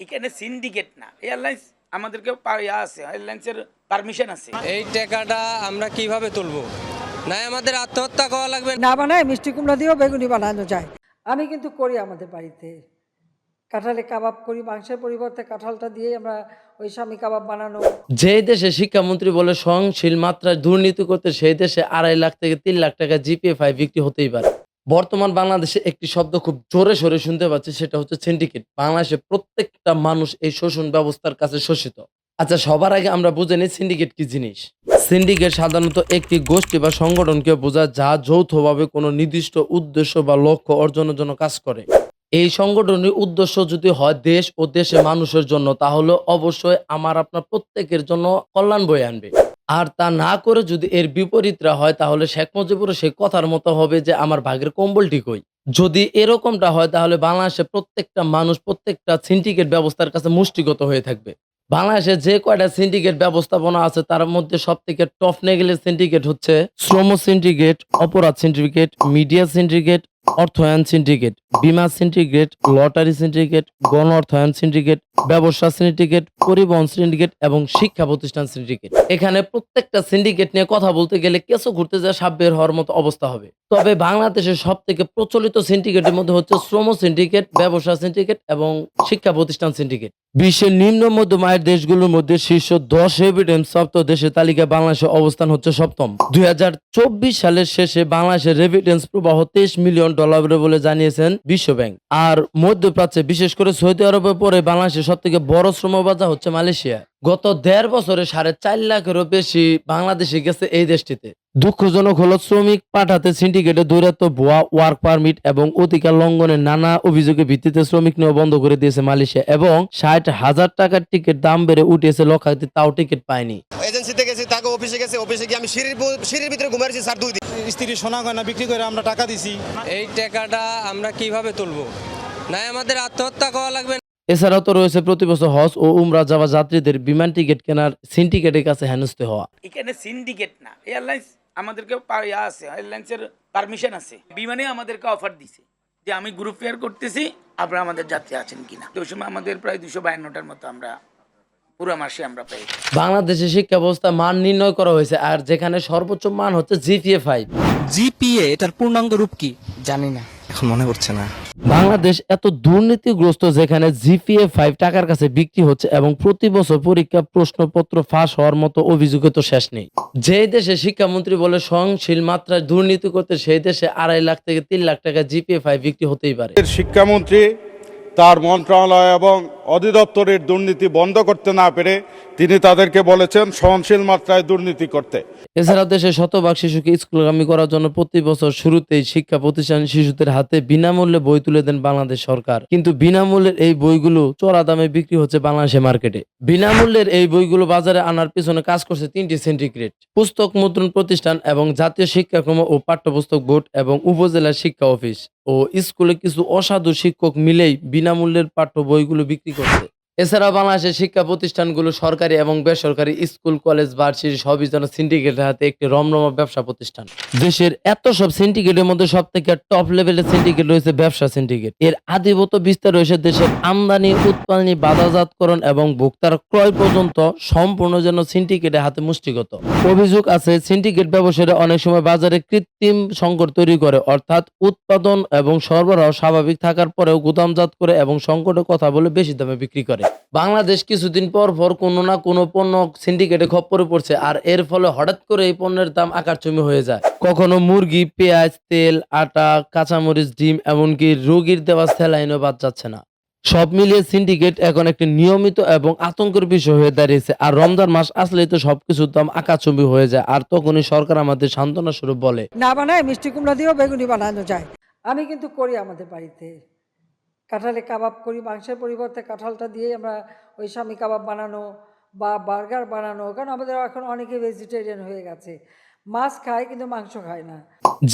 এখানে সিন্ডিকেট না। এয়ারলাইন্স আমাদেরকে ইয়া আছে এয়ারলাইন্সের পারমিশন আছে। এই টাকাটা আমরা কীভাবে তুলবো? না আমাদের আত্মহত্যা করা লাগবে? না বানায় মিষ্টি কুমড়া দিয়েও বেগুনি বানানো যায়। আমি কিন্তু করি আমাদের বাড়িতে। কাঁঠালে কাবাব করি মাংসের পরিবর্তে কাঁঠালটা দিয়েই আমরা ওই স্বামী কাবাব বানানো। যেই দেশে শিক্ষামন্ত্রী বলে সহনশীল মাত্রায় দুর্নীতি করতে সেই দেশে আড়াই লাখ থেকে তিন লাখ টাকা জিপিএফআই বিক্রি হতেই পারে। বর্তমান বাংলাদেশে একটি শব্দ খুব জোরে সরে শুনতে পাচ্ছি, সেটা হচ্ছে সিন্ডিকেট বাংলাদেশে প্রত্যেকটা মানুষ এই শোষণ ব্যবস্থার কাছে শোষিত। আচ্ছা সবার আগে আমরা বুঝে নিই সিন্ডিকেট কি জিনিস। সিন্ডিকেট সাধারণত একটি গোষ্ঠী বা সংগঠনকে বোঝায় যা যৌথভাবে কোনো নির্দিষ্ট উদ্দেশ্য বা লক্ষ্য অর্জনের জন্য কাজ করে। এই সংগঠনের উদ্দেশ্য যদি হয় দেশ ও দেশে মানুষের জন্য, তাহলে অবশ্যই আমার আপনার প্রত্যেকের জন্য কল্যাণ বয়ে আনবে। আর তা না করে যদি এর বিপরীতরা হয়, তাহলে শেখ মুজিবুরের সেই কথার মতো হবে যে, আমার ভাগের কম্বল ঠিকই যদি এরকমটা হয়, তাহলে বাংলাদেশে প্রত্যেকটা মানুষ প্রত্যেকটা সিন্ডিকেট ব্যবস্থার কাছে মুষ্টিগত হয়ে থাকবে। বাংলাদেশে যে কয়টা সিন্ডিকেট ব্যবস্থাপনা আছে, তার মধ্যে সব থেকে টপ নেগেলে সিন্ডিকেট হচ্ছে শ্রম সিন্ডিকেট অপরাধ সিন্ডিকেট মিডিয়া সিন্ডিকেট অর্থায়ন সিন্ডিকেট বিমা সিন্ডিকেট লটারি সিন্ডিকেট গণ অর্থায়ন সিন্ডিকেট ব্যবসা সিন্ডিকেট পরিবহন সিন্ডিকেট এবং শিক্ষা প্রতিষ্ঠান সিন্ডিকেট এখানে প্রত্যেকটা সিন্ডিকেট নিয়ে কথা বলতে গেলে কেসও ঘুরতে যা সাব্যের হওয়ার মতো অবস্থা হবে। তবে বাংলাদেশের সব থেকে প্রচলিত সিন্ডিকেটের মধ্যে হচ্ছে শ্রম সিন্ডিকেট ব্যবসা সিন্ডিকেট এবং শিক্ষা প্রতিষ্ঠান সিন্ডিকেট বিশ্বের নিম্ন মধ্যম আয়ের দেশগুলোর মধ্যে শীর্ষ দশ এভিডেন্স সপ্ত দেশের তালিকায় বাংলাদেশের অবস্থান হচ্ছে সপ্তম। দুই হাজার চব্বিশ সালের শেষে বাংলাদেশের রেভিডেন্স প্রবাহ তেইশ মিলিয়ন ডলার বলে জানিয়েছেন বিশ্ব ব্যাংক আর মধ্যপ্রাচ্যে বিশেষ করে সৌদি আরবের পরে বাংলাদেশের সব থেকে বড় শ্রম বাজার হচ্ছে মালয়েশিয়া গত দেড় বছরে সাড়ে চার লাখেরও বেশি বাংলাদেশে গেছে এই দেশটিতে। দুঃখজনক হলো শ্রমিক পাঠাতে সিন্ডিকেটে দৌরাত্ম ভুয়া ওয়ার্ক পারমিট এবং অধিকার লঙ্ঘনের নানা অভিযোগের ভিত্তিতে শ্রমিক নেওয়া বন্ধ করে দিয়েছে মালয়েশিয়া এবং ষাট হাজার টাকার টিকিট দাম বেড়ে উঠেছে লক্ষাধিক তাও টিকিট পায়নি। এজেন্সিতে গেছি তাকে অফিসে গেছে অফিসে গিয়ে আমি সিঁড়ির সিঁড়ির ভিতরে ঘুমাইছি স্যার দুই দিন। স্ত্রী সোনা গয়না বিক্রি করে আমরা টাকা দিছি। এই টাকাটা আমরা কীভাবে তুলবো? নাই আমাদের আত্মহত্যা করা লাগবে এছাড়াও তো রয়েছে প্রতি বছর হজ ও উমরা যাওয়া যাত্রীদের বিমান টিকিট কেনার সিন্ডিকেটের কাছে হেনস্থ হওয়া। এখানে সিন্ডিকেট না এয়ারলাইন্স আমাদেরকে ইয়া আছে এয়ারলাইন্সের পারমিশন আছে। বিমানে আমাদেরকে অফার দিছে যে আমি গ্রুপ ফেয়ার করতেছি আপনারা আমাদের যাত্রী আছেন কিনা। তো ওই সময় আমাদের প্রায় দুশো বায়ান্নটার মতো আমরা পুরো মাসে আমরা পাই বাংলাদেশের শিক্ষা ব্যবস্থা মান নির্ণয় করা হয়েছে আর যেখানে সর্বোচ্চ মান হচ্ছে জিপিএ ফাইভ জিপিএ এটার পূর্ণাঙ্গ রূপ কি? জানি না। এখন মনে পড়ছে না। বাংলাদেশ এত দুর্নীতিগ্রস্ত যেখানে জিপিএ ফাইভ টাকার কাছে বিক্রি হচ্ছে এবং প্রতি বছর পরীক্ষা প্রশ্নপত্র ফাঁস হওয়ার মতো অভিযোগে তো শেষ নেই। যে দেশে শিক্ষামন্ত্রী বলে সহনশীল মাত্রায় দুর্নীতি করতে সেই দেশে আড়াই লাখ থেকে তিন লাখ টাকা জিপিএ ফাইভ বিক্রি হতেই পারে। শিক্ষামন্ত্রী তার মন্ত্রণালয় এবং অধিদপ্তরের দুর্নীতি বন্ধ করতে না পেরে তিনি তাদেরকে বলেছেন সহনশীল মাত্রায় দুর্নীতি করতে। এছাড়াও দেশে শতভাগ শিশুকে স্কুলগামী করার জন্য প্রতি বছর শুরুতেই শিক্ষা প্রতিষ্ঠান শিশুদের হাতে বিনামূল্যে বই তুলে দেন বাংলাদেশ সরকার। কিন্তু বিনামূল্যের এই বইগুলো চড়া দামে বিক্রি হচ্ছে বাংলাদেশের মার্কেটে। বিনামূল্যের এই বইগুলো বাজারে আনার পিছনে কাজ করছে তিনটি সিন্ডিকেট পুস্তক মুদ্রণ প্রতিষ্ঠান এবং জাতীয় শিক্ষাক্রম ও পাঠ্যপুস্তক বোর্ড এবং উপজেলা শিক্ষা অফিস। ও স্কুলে কিছু অসাধু শিক্ষক মিলেই বিনামূল্যের পাঠ্য বইগুলো বিক্রি করছে এছাড়া বাংলাদেশের শিক্ষা প্রতিষ্ঠানগুলো সরকারি এবং বেসরকারি স্কুল, কলেজ, ভার্সিটি সবই যেন সিন্ডিকেটের হাতে একটি রমরমা ব্যবসা প্রতিষ্ঠান। দেশের এত সব সিন্ডিকেটের মধ্যে সব থেকে টপ লেভেলের সিন্ডিকেট রয়েছে ব্যবসা সিন্ডিকেট এর আধিপত্য বিস্তার রয়েছে দেশের আমদানি, উৎপাদনী বাজারজাতকরণ এবং ভোক্তার ক্রয় পর্যন্ত সম্পূর্ণ যেন সিন্ডিকেটের হাতে মুষ্টিগত। অভিযোগ আছে সিন্ডিকেট ব্যবসায়ীরা অনেক সময় বাজারে কৃত্রিম সংকট তৈরি করে, অর্থাৎ উৎপাদন এবং সরবরাহ স্বাভাবিক থাকার পরেও গুদামজাত করে এবং সংকটের কথা বলে বেশি দামে বিক্রি করে। বাংলাদেশ কিছুদিন পর পর কোনো না কোনো পণ্য সিন্ডিকেটে খপ্পরে পড়ছে, আর এর ফলে হঠাৎ করে এই পণ্যের দাম আকারচুমি হয়ে যায়। কখনো মুরগি, পেঁয়াজ, তেল, আটা, কাঁচামরিচ, ডিম, এমনকি রোগীর দেওয়া স্যালাইনও বাদ যাচ্ছে না। সব মিলিয়ে সিন্ডিকেট এখন একটি নিয়মিত এবং আতঙ্কের বিষয় হয়ে দাঁড়িয়েছে, আর রমজান মাস আসলেই তো সবকিছুর দাম আকাশচুম্বী হয়ে যায়, আর তখনই সরকার আমাদের সান্ত্বনা স্বরূপ বলে। না বানায় মিষ্টি কুমড়া দিয়েও বেগুনি বানানো যায়। আমি কিন্তু করি আমাদের বাড়িতে। কাঁঠালে কাবাব করি, মাংসের পরিবর্তে কাঁঠালটা দিয়েই আমরা ওই স্বামী কাবাব বানানো বা বার্গার বানানো, কারণ আমাদের এখন অনেকে ভেজিটেরিয়ান হয়ে গেছে। মাছ খায় কিন্তু মাংস খায় না।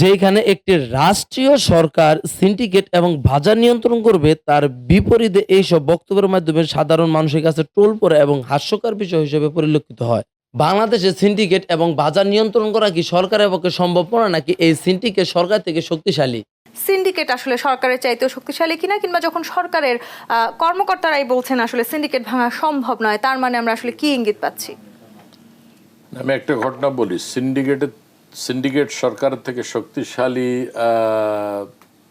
যেখানে একটি রাষ্ট্রীয় সরকার সিন্ডিকেট এবং বাজার নিয়ন্ত্রণ করবে, তার বিপরীতে এইসব বক্তব্যের মাধ্যমে সাধারণ মানুষের কাছে টোল পড়ে এবং হাস্যকর বিষয় হিসেবে পরিলক্ষিত হয়। বাংলাদেশে সিন্ডিকেট এবং বাজার নিয়ন্ত্রণ করা কি সরকারের পক্ষে সম্ভব নাকি এই সিন্ডিকেট সরকার থেকে শক্তিশালী? সিন্ডিকেট আসলে সরকারের চাইতেও শক্তিশালী কিনা কিংবা যখন সরকারের আহ, কর্মকর্তারাই বলছেন আসলে সিন্ডিকেট ভাঙা সম্ভব নয় তার মানে আমরা আসলে কি ইঙ্গিত পাচ্ছি? আমি একটা ঘটনা বলি সিন্ডিকেটের সিন্ডিকেট সরকারের থেকে শক্তিশালী আহ,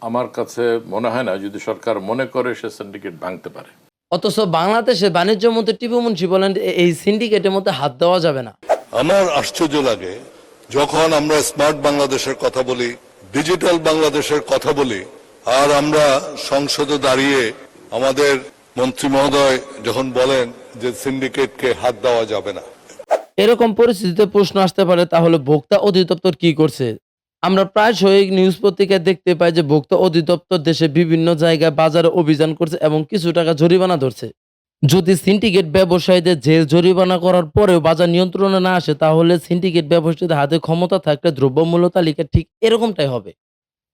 আমার কাছে মনে হয় না যদি সরকার মনে করে সে সিন্ডিকেট ভাঙতে পারে। অথচ বাংলাদেশে বাণিজ্য মন্ত্রী টিপু মুন্সি বলেন এই সিন্ডিকেটের মধ্যে হাত দেওয়া যাবে না। আমার আশ্চর্য লাগে যখন আমরা স্মার্ট বাংলাদেশের কথা বলি ডিজিটাল বাংলাদেশের কথা বলি, আর আমরা সংসদে দাঁড়িয়ে আমাদের মন্ত্রী মহোদয় যখন বলেন যে সিন্ডিকেটকে হাত দেওয়া যাবে না। এরকম পরিস্থিতিতে প্রশ্ন আসতে পারে, তাহলে ভোক্তা অধিদপ্তর কি করছে? আমরা প্রায়শই নিউজ পত্রিকায় দেখতে পাই যে ভোক্তা অধিদপ্তর দেশে বিভিন্ন জায়গায় বাজারে অভিযান করছে এবং কিছু টাকা জরিমানা ধরছে। যদি সিন্ডিকেট ব্যবসায়ীদের জেল জরিমানা করার পরেও বাজার নিয়ন্ত্রণে না আসে, তাহলে সিন্ডিকেট ব্যবসায়ীদের হাতে ক্ষমতা থাকলে দ্রব্যমূল্য তালিকা ঠিক এরকমটাই হবে।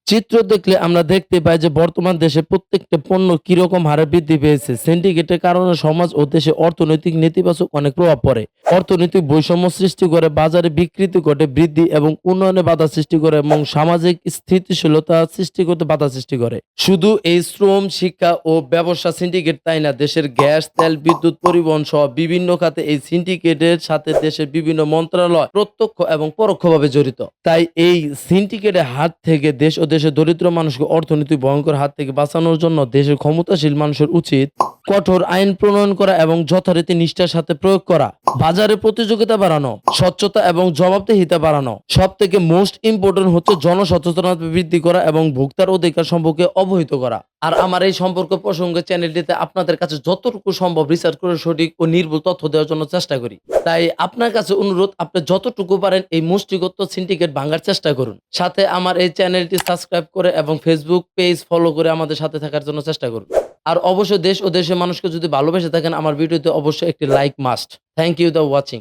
চিত্র দেখলে আমরা দেখতে পাই যে বর্তমান দেশে প্রত্যেকটা পণ্য কীরকম হারে বৃদ্ধি পেয়েছে। সিন্ডিকেটের কারণে সমাজ ও দেশে অর্থনৈতিক নেতিবাচক অনেক প্রভাব পড়ে। অর্থনৈতিক বৈষম্য সৃষ্টি করে বাজারে বিকৃতি ঘটে, বৃদ্ধি এবং উন্নয়নে বাধা সৃষ্টি করে এবং সামাজিক স্থিতিশীলতা সৃষ্টি করতে বাধা সৃষ্টি করে। শুধু এই শ্রম, শিক্ষা ও ব্যবসা সিন্ডিকেট তাই না, দেশের গ্যাস, তেল, বিদ্যুৎ, পরিবহন সহ বিভিন্ন খাতে এই সিন্ডিকেটের সাথে দেশের বিভিন্ন মন্ত্রণালয় প্রত্যক্ষ এবং পরোক্ষভাবে জড়িত। তাই এই সিন্ডিকেটের হাত থেকে দেশ ও দেশের দরিদ্র মানুষকে অর্থনীতি ভয়ঙ্কর হাত থেকে বাঁচানোর জন্য দেশের ক্ষমতাশীল মানুষের উচিত। কঠোর আইন প্রণয়ন করা এবং যথারীতি নিষ্ঠার সাথে প্রয়োগ করা, বাজারে প্রতিযোগিতা বাড়ানো, স্বচ্ছতা এবং জবাবদিহিতা বাড়ানো। সব থেকে মোস্ট ইম্পর্টেন্ট হচ্ছে জনসচেতনতা বৃদ্ধি করা এবং ভোক্তার অধিকার সম্পর্কে অবহিত করা। আর আমার এই সম্পর্ক প্রসঙ্গে চ্যানেলটিতে আপনাদের কাছে যতটুকু সম্ভব রিসার্চ করে সঠিক ও নির্ভুল তথ্য দেওয়ার জন্য চেষ্টা করি। তাই আপনার কাছে অনুরোধ, আপনি যতটুকু পারেন এই মুষ্টিগত সিন্ডিকেট ভাঙার চেষ্টা করুন। সাথে আমার এই চ্যানেলটি সাবস্ক্রাইব করে এবং ফেসবুক পেজ ফলো করে আমাদের সাথে থাকার জন্য চেষ্টা করুন। আর অবশ্যই দেশ ও দেশের মানুষকে যদি ভালোবেসে থাকেন, আমার ভিডিওতে অবশ্যই একটি like must thank you the watching